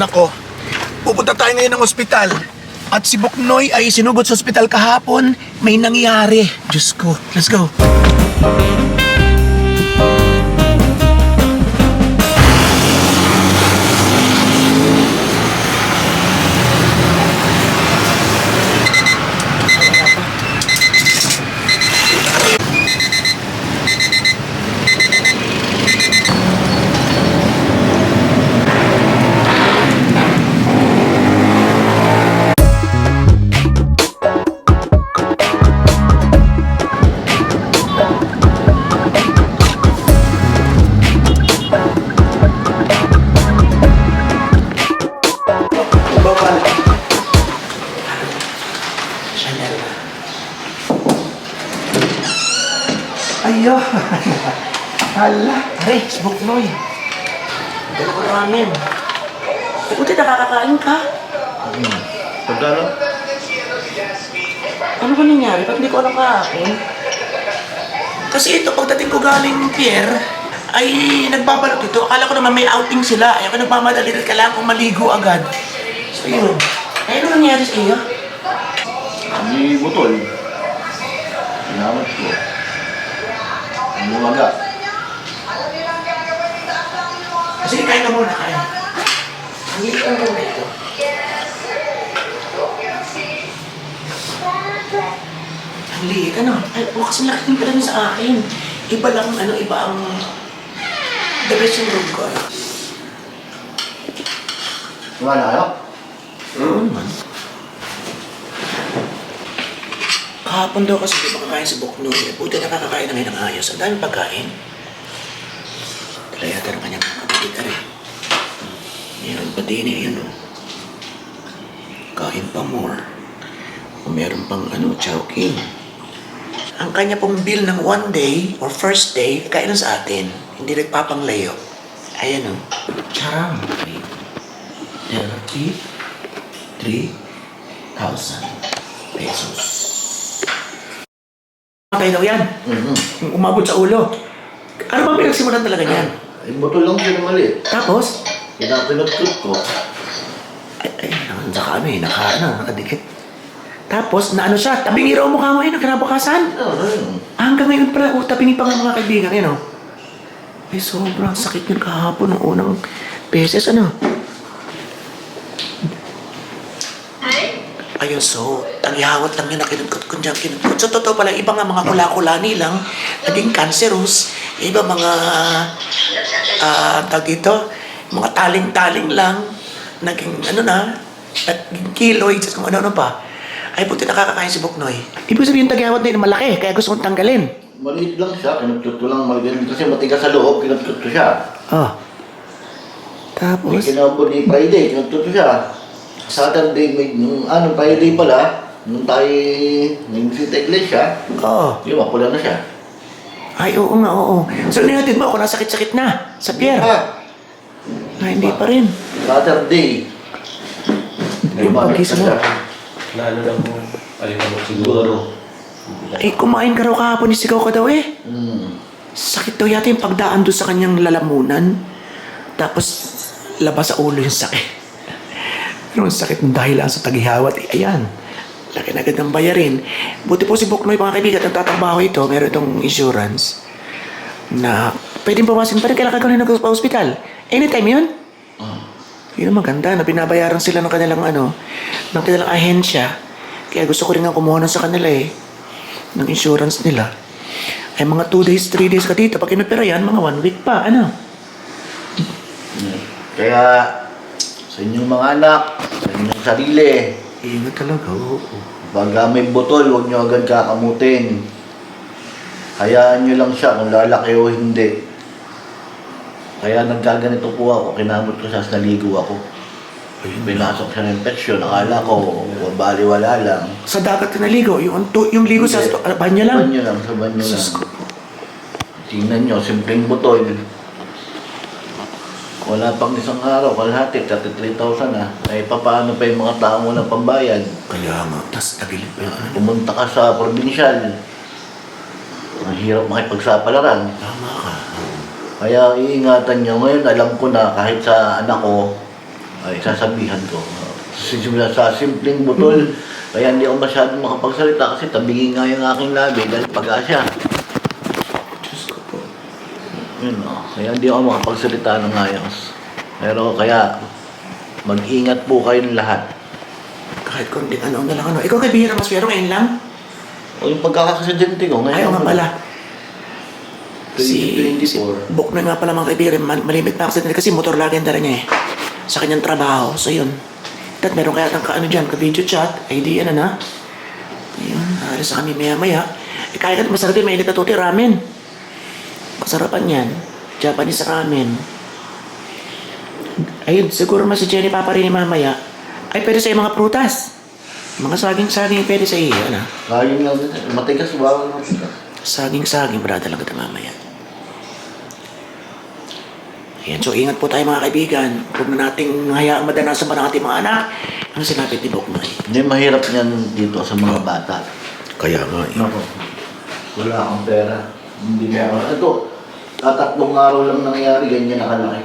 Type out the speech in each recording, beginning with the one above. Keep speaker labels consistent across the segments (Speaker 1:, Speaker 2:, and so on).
Speaker 1: Nako, pupunta tayo ngayon ng ospital. At si Buknoy ay sinugod sa ospital kahapon. May nangyari. Diyos ko. Let's go. Pare, si Buknoy. Dala ko ramen. Buti nakakakain ka.
Speaker 2: Pagkano?
Speaker 1: Ano ba nangyari? Ba't hindi ko alam kahapon? Kasi ito, pagdating ko galing Pierre, ay nagbabalot ito. Akala ko naman may outing sila. Ay ako nagmamadali at kailangan kong maligo agad. So yun. Ay ano nangyari sa iyo?
Speaker 2: May butol. Pinamot ko. Ang umaga.
Speaker 1: Kasi kain ka muna, kain. Hindi ka muna ito. Ang liit, ano? Ay, bukas ang laki din pala niya sa akin. Iba lang, ano, iba ang... The best yung room ko, ano?
Speaker 2: Wala na kayo?
Speaker 1: Naman. Kahapon daw kasi di ba kakain sa Bukno. Buti nakakakain na ngayon ng ayos. Ang daming pagkain. Tala yata ng kanyang kapatid ka rin. Meron pa din eh, yun o. Kain pa more. O meron pang ano, chowking. Ang kanya pong bill ng one day or first day, kailan sa atin. Hindi nagpapanglayo. Ayan o. Charam. 33,000 pesos. Patay daw yan.
Speaker 2: Mhm.
Speaker 1: Yung Umabot sa ulo. Ano bang pinagsimulan talaga niyan?
Speaker 2: Ay, butol lang siya na maliit.
Speaker 1: Tapos,
Speaker 2: Pinagkut ko.
Speaker 1: ay, ay, nakanda ka eh, naka, ano, nakadikit. Tapos, na ano siya, tabingi raw mukha mo eh, nagkinabukasan.
Speaker 2: Ano, ano yun?
Speaker 1: Hanggang ngayon pala, oh, tabingi pa nga mga kaibigan, yun oh. Ay, sobrang sakit yun kahapon, ng unang beses, ano. Ayun, so, tagyawat lang yun na kinugkot ko dyan, kinugkot. So, totoo pala, iba nga mga kula-kulani lang, naging cancerous, iba mga, ah, tag dito, mga taling-taling lang, naging, ano na, naging keloids, at kung ano-ano pa. Ay, buti nakakakain si Buknoy. Ibig sabihin, tagyawat na yun malaki, kaya gusto kong tanggalin.
Speaker 2: Maliit lang siya. Kinagkut ko lang maliit. Kasi matigas sa loob. Kinagkut ko siya.
Speaker 1: Oh.
Speaker 2: May
Speaker 1: Tapos,
Speaker 2: kinabot ni Friday. Kinagkut ko siya. Saturday, may, nung ano, Friday pala, nung tayo nag-visita iglesia,
Speaker 1: oh.
Speaker 2: yun, mapula na siya.
Speaker 1: Ay, oo nga, oo. So, ninatid mo ako, nasakit-sakit na, sa Pierre.
Speaker 2: Ah,
Speaker 1: Ay, hindi pa rin.
Speaker 2: Saturday.
Speaker 1: Yung pagkisa mo.
Speaker 3: Lalo lang mo. Alimanok siguro.
Speaker 1: Ay, kumain ka raw kahapon, isigaw ka daw eh.
Speaker 2: Hmm.
Speaker 1: Sakit daw yata yung pagdaan doon sa kanyang lalamunan. Tapos, labas sa ulo yung sakit. Pero ang sakit ng dahil lang sa tagihawat, eh, ayan. Laki na ng bayarin. Buti po si Buknoy, mga kaibigan, nagtatrabaho ito, meron itong insurance na pwedeng bawasin pa rin kailangan ka gawin pa hospital. Anytime yun. Yun ang maganda, na binabayaran sila ng kanilang ano, ng kanilang ahensya. Kaya gusto ko rin nga kumuha nun sa kanila eh, ng insurance nila. Ay mga 2 days, 3 days ka dito. Pag inopera yan, mga 1 week pa. Ano?
Speaker 2: Kaya, sa inyong mga anak, sa inyong sarili,
Speaker 1: Ingat talaga, oo.
Speaker 2: pag ah, may butol, huwag nyo agad kakamutin. Hayaan nyo lang siya kung lalaki o hindi. Kaya nagkaganito po ako, kinamot ko siya, naligo ako. Pinasok siya ng infection, akala ko, baliwala lang.
Speaker 1: Sa dagat ka naligo, yung, tu- yung ligo sa
Speaker 2: Hindi.
Speaker 1: uh, banyo lang.
Speaker 2: Banyo lang, sa banyo
Speaker 1: Sus
Speaker 2: lang.
Speaker 1: ko.
Speaker 2: Tingnan nyo, simpleng butol. Wala pang isang araw, kalahati, 33,000 na. Ay, paano pa yung mga taong walang pambayad?
Speaker 1: Kaya nga, tas tagilid pa ano.
Speaker 2: Pumunta ka sa probinsyal. Ang hirap makipagsapalaran.
Speaker 1: Tama.
Speaker 2: Kaya iingatan nyo. Ngayon, alam ko na kahit sa anak ko, ay sasabihan ko. Sisimula sa simpleng butol, kaya hindi ako masyadong makapagsalita kasi tabingin nga yung aking labi dahil pag-asya.
Speaker 1: Diyos ko po.
Speaker 2: Yun o. Kaya hindi ako makapagsalita ng ayos. Pero kaya, mag-ingat po kayong lahat.
Speaker 1: Kahit konting ano na lang ano. Ikaw kay Bihira mas pero ngayon lang.
Speaker 2: O yung pagkakasidente ko ngayon.
Speaker 1: Ayaw nga pala. Si,
Speaker 2: 2024.
Speaker 1: Book na nga pala mga kaibigan, mal- malimit na accident kasi motor lagi ang dala niya eh. Sa kanyang trabaho. So yun. At meron kaya ng ka-ano dyan, ka-video chat, ID ano na. Ayun, alis na kami maya maya. Eh kaya ka masarap din, mainit na tuti ramen. Masarapan yan. Japanese ramen. Ayun, siguro mas si Jenny paparin ni mamaya. Ay, pwede sa mga prutas. Mga saging-saging pwede sa iyo, ano?
Speaker 2: Kayong lang, matigas, bawal matigas.
Speaker 1: Saging-saging, brada lang kita mamaya. Ayan, so ingat po tayo mga kaibigan. Huwag na nating hayaang madanasan pa ng ating mga anak ang sinapit ni Boknoy.
Speaker 2: Hindi mahirap yan dito sa mga bata.
Speaker 1: Kaya nga eh.
Speaker 2: Nako, wala akong pera. Hindi mo ako. Ito, tatatlong araw lang nangyari, ganyan nakalaki.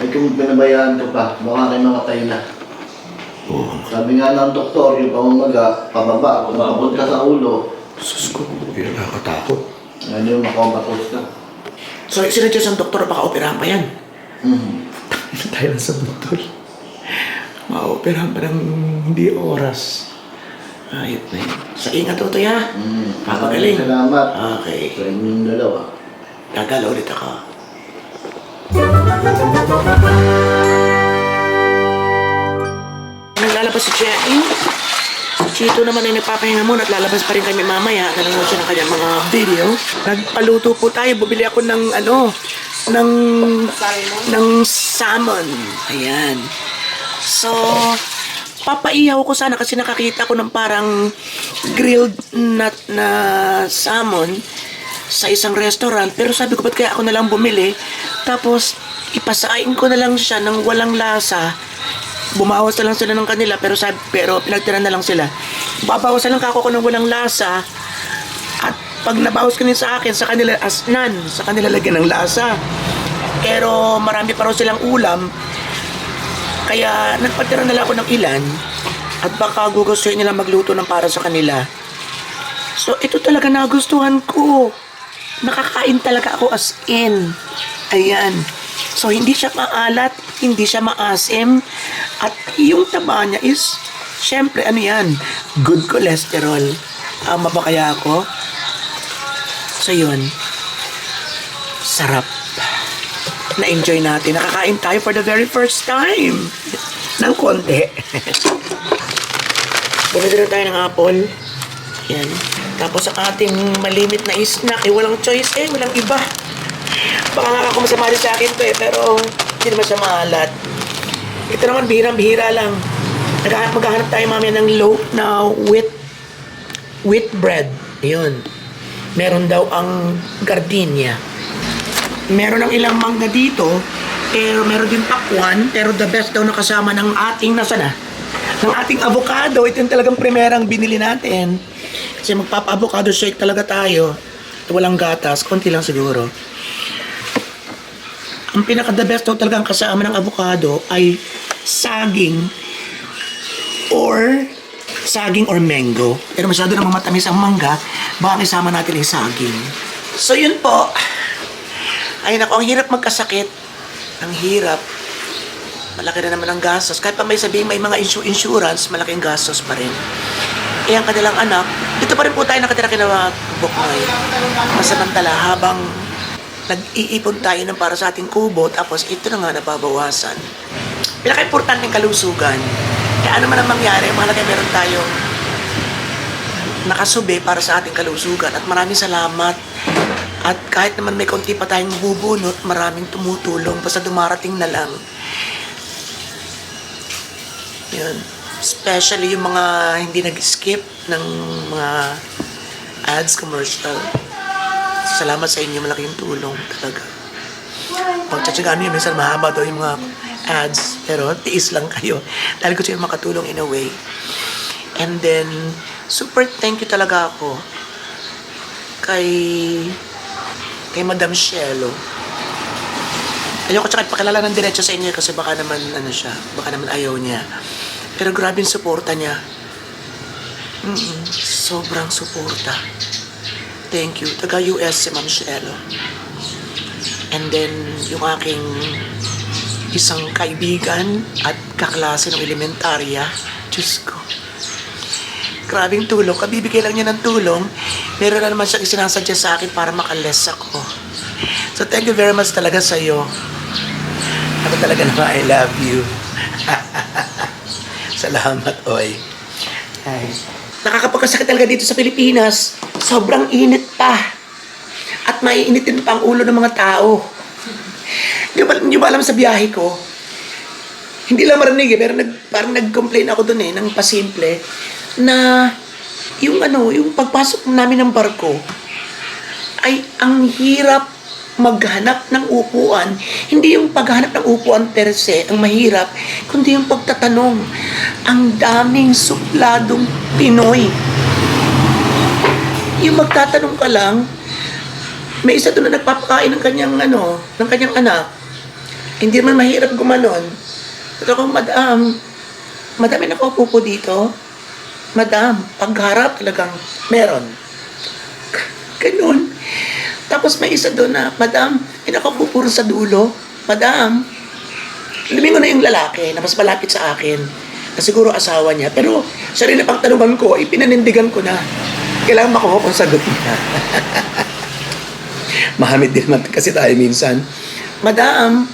Speaker 2: Ay kung pinabayaan ko pa, baka kayo mamatay na.
Speaker 1: Oo.
Speaker 2: Sabi nga ng doktor, yung pamamaga, pababa, kung mabot ka sa ulo,
Speaker 1: Sus ko, yun nakakatakot.
Speaker 2: ano yung makomatos ka.
Speaker 1: So, sinadya sa doktor, baka operahan pa yan.
Speaker 2: Mhm.
Speaker 1: tayo lang sa butol. Ma-operahan pa ng hindi oras. Ayot na yun. Sa ingat po tayo.
Speaker 2: Mm.
Speaker 1: Papagaling.
Speaker 2: Salamat.
Speaker 1: Okay.
Speaker 2: Sa inyong dalawa.
Speaker 1: Gagala ulit ako. Naglalabas si Jenny. Si Chito naman ay nagpapahinga muna at lalabas pa rin kami mamaya. Nanonood siya ng kanyang mga video. Nagpaluto po tayo. Bumili ako ng ano, ng, ng salmon. Ayan. So, papaiyaw ko sana kasi nakakita ko ng parang grilled na, na salmon sa isang restaurant. Pero sabi ko, ba't kaya ako na lang bumili? Tapos, ipasain ko na lang siya ng walang lasa. Bumawas na lang sila ng kanila, pero sabi, pero pinagtira na lang sila. Babawas na lang kako ko ng walang lasa. At pag nabawas din sa akin, sa kanila as none, sa kanila lagyan ng lasa. Pero marami pa raw silang ulam. Kaya nagpatira na lang ako ng ilan. At baka gugustuhin nila magluto ng para sa kanila. So, ito talaga nagustuhan ko. Nakakain talaga ako as in. Ayan. So, hindi siya maalat, hindi siya maasim. At yung taba niya is, syempre, ano yan? Good cholesterol. Tama ba kaya ako? So, yun. Sarap. Na-enjoy natin. Nakakain tayo for the very first time. Ng konti. Bumili rin tayo ng apple. Yan. Tapos ang ating malimit na snack, eh, walang choice eh, walang iba. Baka nga ako masamali sa akin to eh, pero hindi naman siya maalat. Ito naman, bihirang-bihira lang. Naghahanap, maghahanap tayo mamaya ng loaf na wheat, wheat bread. Yun. Meron daw ang gardenia. Meron ng ilang mangga dito, pero meron din pakwan, pero the best daw nakasama ng ating, nasa na? Ng ating avocado, ito yung talagang primerang binili natin. Kasi magpapa-avocado shake talaga tayo. Walang gatas, konti lang siguro. Ang pinaka-the best daw talagang kasama ng avocado ay saging or saging or mango. Pero masyado namang matamis ang mangga, baka isama natin yung saging. So yun po. Ay nako, ang hirap magkasakit. Ang hirap. Malaki na naman ang gastos. Kahit pa may sabihin may mga insu- insurance, malaking gastos pa rin. Eh, ang kanilang anak, dito pa rin po tayo nakatira kina Buknoy. Masamantala, habang nag-iipon tayo ng para sa ating kubo, tapos ito na nga nababawasan. Pinaka-importante kalusugan. Ano man ang mangyari, mahalaga meron tayong nakasubi para sa ating kalusugan. At maraming salamat. At kahit naman may konti pa tayong bubunot, maraming tumutulong. Basta dumarating na lang. Yun. Especially yung mga hindi nag-skip ng mga ads commercial. Salamat sa inyo, malaking tulong talaga. Pagtsatsagaan nyo, minsan mahaba daw yung mga ads, pero tiis lang kayo. Dahil gusto yung makatulong in a way. And then, super thank you talaga ako kay kay Madam Shelo. Ayoko tsaka ipakilala ng diretso sa inyo kasi baka naman ano siya, baka naman ayaw niya. Pero grabe yung suporta niya. Mm-mm, sobrang suporta. Thank you. Taga US si Ma'am Shelo. And then, yung aking isang kaibigan at kaklase ng elementarya. Diyos ko. Grabing tulong. Kabibigay lang niya ng tulong. Meron na naman siyang isinasadya sa akin para makales ako. So, thank you very much talaga sa iyo. Ako talaga naman, I love you. Salamat, Oy. Ay. Nakakapagkasakit talaga dito sa Pilipinas. Sobrang init pa. At maiinitin pa ang ulo ng mga tao. Hindi ba, hindi ba alam sa biyahe ko? Hindi lang marinig eh, pero nag, parang nag-complain ako dun eh, ng pasimple, na yung ano, yung pagpasok namin ng barko, ay ang hirap maghanap ng upuan. Hindi yung paghanap ng upuan per se ang mahirap, kundi yung pagtatanong. Ang daming supladong Pinoy. Yung magtatanong ka lang, may isa doon na nagpapakain ng kanyang ano, ng kanyang anak. Hindi man mahirap gumanon. Sabi ko, madam, madam, may nakaupo po dito. Madam, pagharap talagang meron. Ganun. Tapos may isa doon na, Madam, rin sa dulo. Madam, lumingon na yung lalaki na mas malapit sa akin na siguro asawa niya. Pero siya rin na pagtanungan ko, ipinanindigan ko na. Kailangan makuha kong sagot niya. Mahamid din naman kasi tayo minsan. Madam,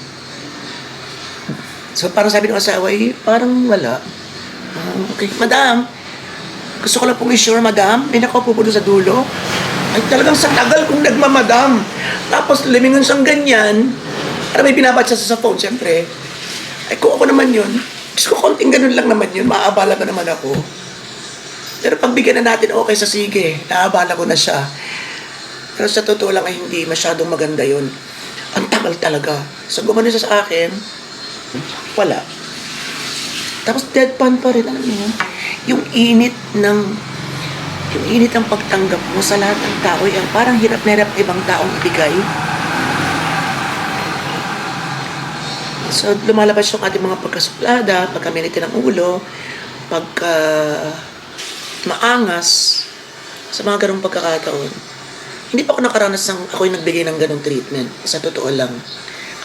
Speaker 1: so parang sabi ng asawa, eh, parang wala. Ah, okay, madam, gusto ko lang pong i-sure, madam, may nakaupo po sa dulo. Ay talagang sa tagal kong nagmamadam. Tapos limingon siyang ganyan. Para may binabat siya sa phone, siyempre. Ay kung ako naman yun, gusto ko konting ganun lang naman yun, maaabala pa naman ako. Pero pagbigyan na natin, okay sa sige, naabala ko na siya. Pero sa totoo lang ay hindi masyadong maganda yun. Ang tagal talaga. So gumano siya sa akin, wala. Tapos deadpan pa rin, alam yun? Yung init ng yung init ang pagtanggap mo sa lahat ng tao, yung parang hirap na hirap ibang taong ibigay. So, lumalabas yung ating mga pagkasuplada, pagkaminiti ng ulo, pagka maangas, sa mga ganong pagkakataon. Hindi pa ako nakaranas ng ako yung nagbigay ng ganong treatment. Sa totoo lang.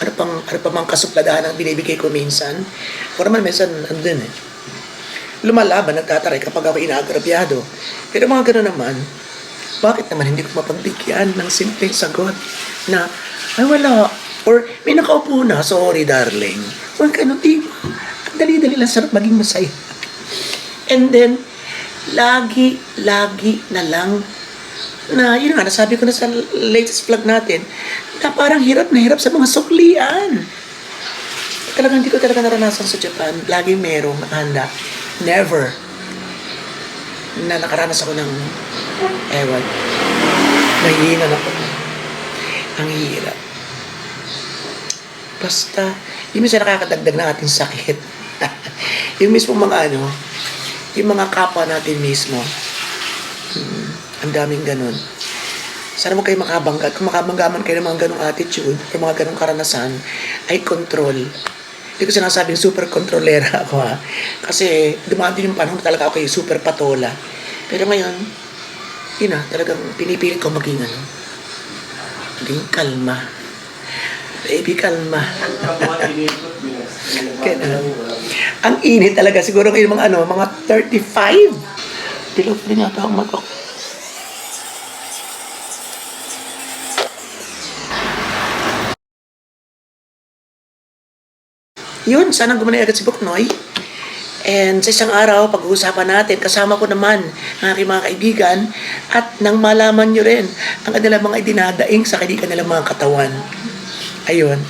Speaker 1: Ano pang, ano pa mang kasupladahan ang binibigay ko minsan. Ako naman minsan, andun eh lumalaban, nagtataray kapag ako inaagrabyado. Pero mga gano'n naman, bakit naman hindi ko mapagbigyan ng simpleng sagot na, ay wala, or may nakaupo na, sorry darling. Huwag ganun, di ba? Ang dali-dali lang sarap maging masaya. And then, lagi, lagi na lang na, yun nga, nasabi ko na sa latest vlog natin, na parang hirap na hirap sa mga suklian. Talagang hindi ko talaga naranasan sa Japan. Laging merong nakahanda. Never na nakaranas ako ng ewan. Nahihinan ako. Ang hirap. Basta, yun minsan nakakadagdag ng ating sakit. yung mismo mga ano, yung mga kapwa natin mismo. Hmm, ang daming ganun. Sana mo kayo makabangga. Kung makabanggaman kayo ng mga ganong attitude or mga ganong karanasan, ay control. Hindi ko sinasabing super kontrolera ako ha. Kasi dumaan din yung panahon na talaga ako yung super patola. Pero ngayon, yun na, talagang pinipilit ko maging ano, maging kalma. Baby, kalma. Kaya, ang init talaga. Siguro ngayon mga ano, mga 35. Pilot din yata ang mag Yun, sana gumanay agad si Buknoy. And sa isang araw, pag-uusapan natin, kasama ko naman ang aking mga kaibigan at nang malaman nyo rin ang kanilang mga idinadaing sa kanilang mga katawan. Ayun.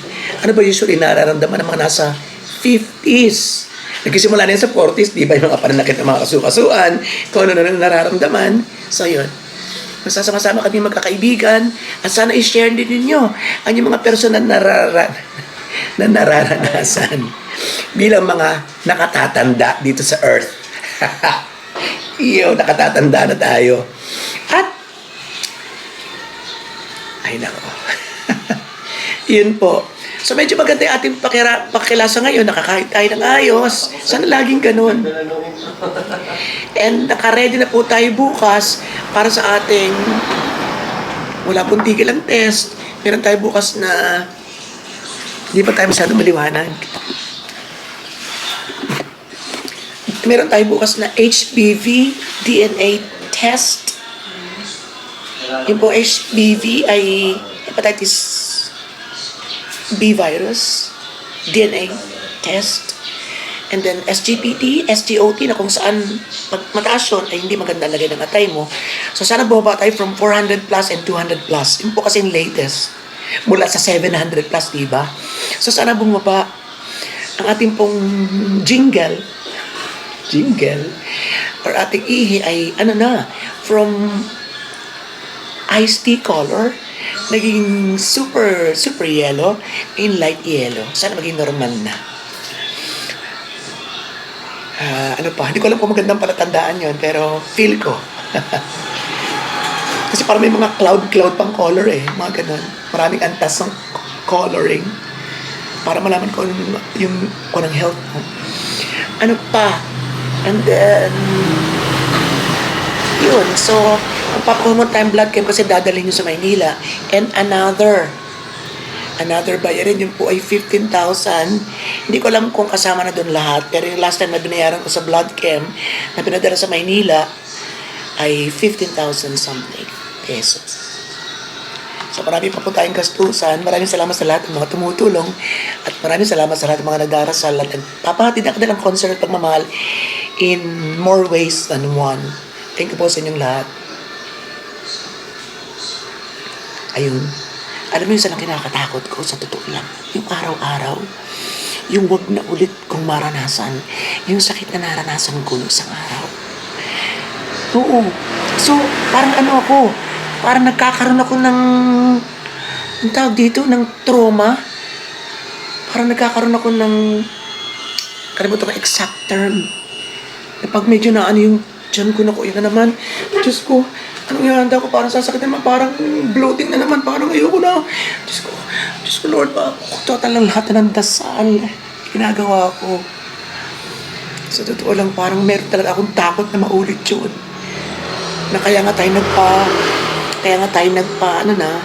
Speaker 1: Ano ba usually nararamdaman ng mga nasa 50s? Nagkisimula na sa 40s, di ba yung mga pananakit ng mga kasukasuan, kung ano na nararamdaman. So yun. Masasama-sama kami magkakaibigan at sana i-share din ninyo ang yung mga personal na nararan na nararanasan bilang mga nakatatanda dito sa Earth. Iyo, nakatatanda na tayo. At, ay nako. Yun po. So medyo maganda yung ating pakira, pakilasa ngayon, nakakain tayo ng ayos. Sana laging ganun. And naka-ready na po tayo bukas para sa ating wala pong tigil ang test. Meron tayo bukas na hindi pa tayo masyado maliwanag. Meron tayo bukas na HPV DNA test. Yung po HPV ay hepatitis B virus, DNA test, and then SGPT, SGOT na kung saan pag mataas yun ay hindi maganda lagay ng atay mo. So sana bumaba tayo from 400 plus and 200 plus. Yun po kasi yung latest. Mula sa 700 plus, di ba? So sana bumaba ang ating pong jingle. Jingle? Or ating ihi ay ano na from iced tea color naging super super yellow in light yellow. Sana maging normal na. Ah, ano pa? Hindi ko alam kung magandang palatandaan yon pero feel ko. Kasi parang may mga cloud cloud pang color eh mga ganun maraming antas ng coloring para malaman ko yung, yung ko ng health mo. Ano pa? And then yun. So magpapakumot tayong blood camp kasi dadalhin nyo sa Maynila. And another another bayarin yun po ay 15,000 hindi ko alam kung kasama na doon lahat pero yung last time na binayaran ko sa blood camp na pinadala sa Maynila ay 15,000 something pesos So marami pa po tayong gastusan. Maraming salamat sa lahat ng mga tumutulong. At maraming salamat sa lahat ng mga nagdarasal at nagpapahatid ako ng concert pagmamahal in more ways than one. Thank you po sa inyong lahat. Ayun. Alam mo yung isang kinakatakot ko sa totoo lang. Yung araw-araw. Yung wag na ulit kong maranasan. Yung sakit na naranasan ko nung isang araw. Oo. So, parang ano ako, parang nagkakaroon ako ng, ang tawag dito, ng trauma. Parang nagkakaroon ako ng, kalimutan ko exact term. Na pag medyo na ano yung tiyan ko na yun na naman. Diyos ko, anong ihanda ko? Parang sasakit naman, parang bloating na naman, parang ayoko na. Diyos ko, Diyos ko Lord, ba, total lang lahat na ng dasal. Ginagawa ko. Sa totoo lang, parang meron talaga akong takot na maulit yun na kaya nga tayo nagpa kaya nga tayo nagpa ano na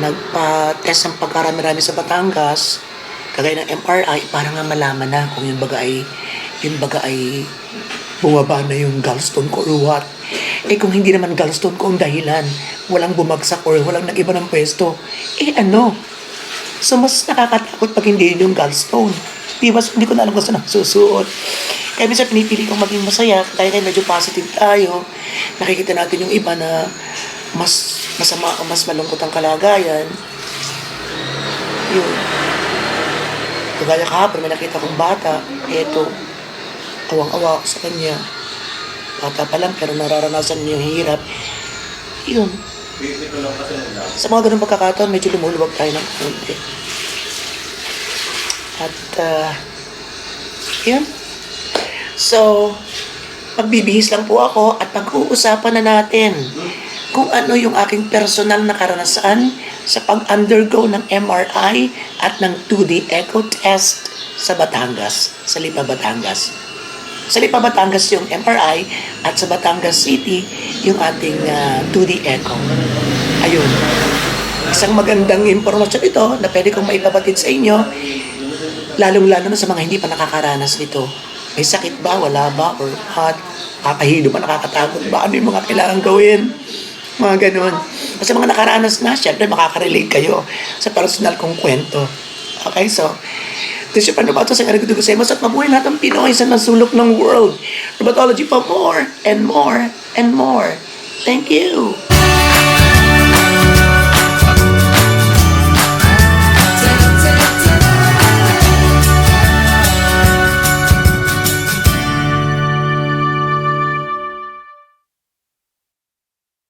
Speaker 1: nagpa-test ng pagkarami-rami sa Batangas kagaya ng MRI para nga malaman na kung yung baga ay yung baga ay bumaba na yung gallstone ko or what eh kung hindi naman gallstone ko ang dahilan walang bumagsak or walang nag-iba ng pwesto eh ano So, mas nakakatakot pag hindi yun yung gallstone. Di ba? So, hindi ko na alam kung saan ako susuot. Kaya minsan pinipili kong maging masaya. Kaya kaya medyo positive tayo. Nakikita natin yung iba na mas masama o mas malungkot ang kalagayan. Yun. Kagaya kahapon, may nakita kong bata. Eto, awang-awa ako sa kanya. Bata pa lang, pero nararanasan niya yung hirap. Yun. Sa mga ganun pagkakataon, medyo lumuluwag tayo ng konti. At, uh, yun. So, magbibihis lang po ako at pag-uusapan na natin kung ano yung aking personal na karanasan sa pag-undergo ng MRI at ng 2D echo test sa Batangas, sa Lipa, Batangas. Sa Lipa, Batangas yung MRI at sa Batangas City yung ating ah, 2D echo. Ayun. Isang magandang impormasyon ito na pwede kong maipabatid sa inyo, lalong-lalo na sa mga hindi pa nakakaranas nito. May sakit ba? Wala ba? Or hot? Kakahilo ba? Nakakatakot ba? Ano yung mga kailangan gawin? Mga ganun. Kasi mga nakaranas na, syempre makaka-relate kayo sa personal kong kwento. Okay, so, This is Pano Bato sa Karigudu Gusemos at mabuhay lahat ng Pinoy sa nasulok ng world. Rheumatology pa more and more and more. Thank you.